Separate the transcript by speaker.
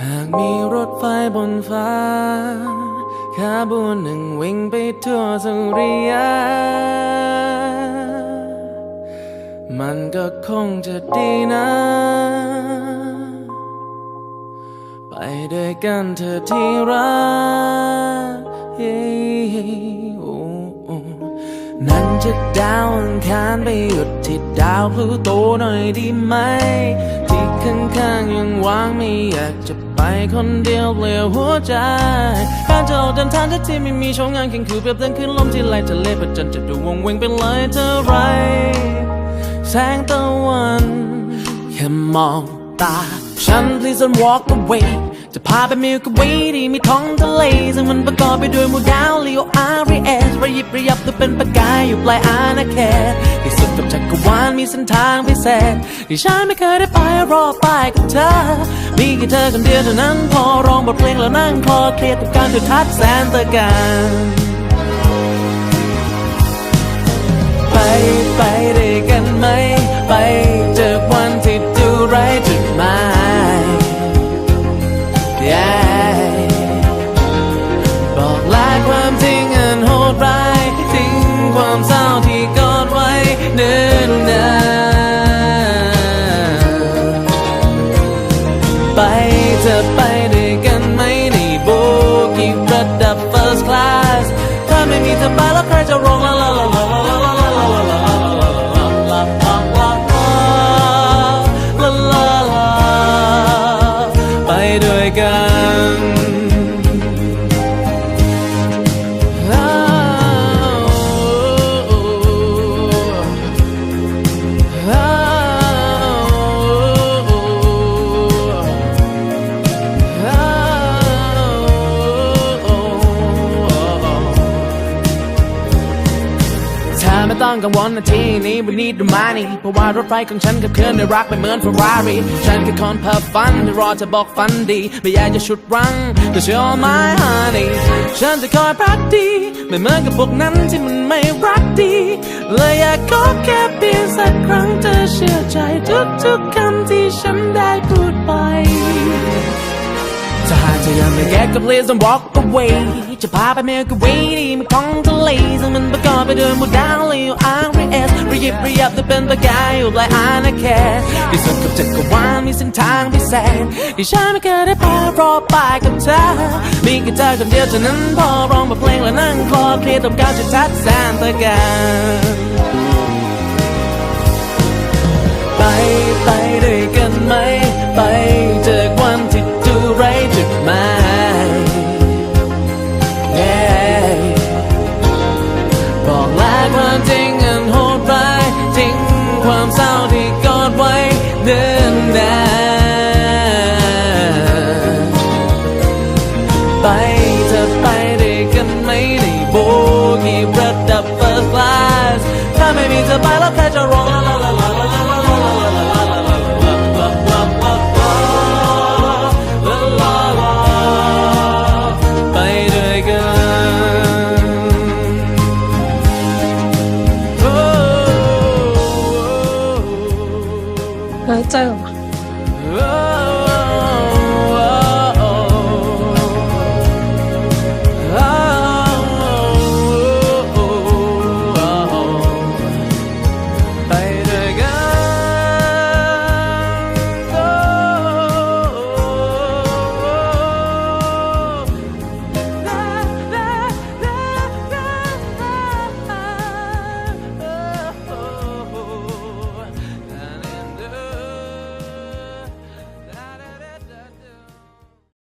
Speaker 1: หากมีรถไฟบนฟ้าขบวนหนึ่งวิ่งไปทั่วสุริยะมันก็คงจะดีนะ ไปด้วยกันเธอที่รักนั่นจะดาวอังคารไปหยุดที่ดาวพลูโตหน่อยดีไหม ข้างๆยังวางไม่อยากจะไปคนเดียวเปลี่ยวหัวใจการจะออกเดินทางที่ที่ไม่มีช่องงานแข่งคือเปรียบเดินขึ้นลมที่ไหลทะเลพระจันจะดูวงเวงเป็นเลยเท่าไร แสงตะวันแค่มองตาฉัน please don't walk away จะพาไปมิวกับวทีมีท้องทะเล ซึ่งมันประกอบไปด้วยหมูดาวลีโออาร์เอสระยิบระยับตัวเป็นประกายอยู่ปลายอาณาเขตที่สุดกับจักรวาลมีเส้นทางพิเศษที่ฉันไม่เคยได้ไปรอไปกับเธอ มีแค่เธอคนเดียวเท่านั้นพอร้องบทเพลงแล้วนั่งคลอเครียดกับการจุดทัดแสนตะการ เธอไปด้วยกันไหมในโบกี้ระดับ first class ถ้าไม่มีเธอไป ต้องกังวลนาทีนี้วันนี้ดูมานี่เพราะว่ารถไฟของฉันกับเคลื่อนในรักไปเหมือนเฟอร์รารี่ฉันแคือคนเพ้อฝันที่รอจะบอกฝันดี ไม่อยากจะชุดรั้งแต่เชื่อ my honey ฉันจะคอยพักดี ไม่เหมือนกับพวกนั้นที่มันไม่รักดี เลยอยากขอแค่เพียงสักครั้งเธอเชื่อใจทุกๆคำที่ฉันได้พูดไป ถ้าหากเธอยังไม่แก้ก็ please don't walk away จะพาไปเมลก w วีที่มีท้องทะเลซึ่งมันประกอบไปด้วยหมู่ดาวและอยู่อาร์เอสระยิบระยับแต่เป็นประกายอยู่ปลายอาณาเขตที่สุดกับจักรวาลมีเส้นทางพิเศษที่ฉันไม่เคยได้พารอไปกับเธอมีแค่เธอคนเดียวเท่านั้นพอร้องบทเพลงและนั่งคลอเคลียร์ตรงกลางจุดทัดแสนตะกา เดินนานไปเธอไปด้วยกันไหมในโบกี้ระดับ first class ถ้าไม่มีเธอไปแล้วใครจะ
Speaker 2: 走？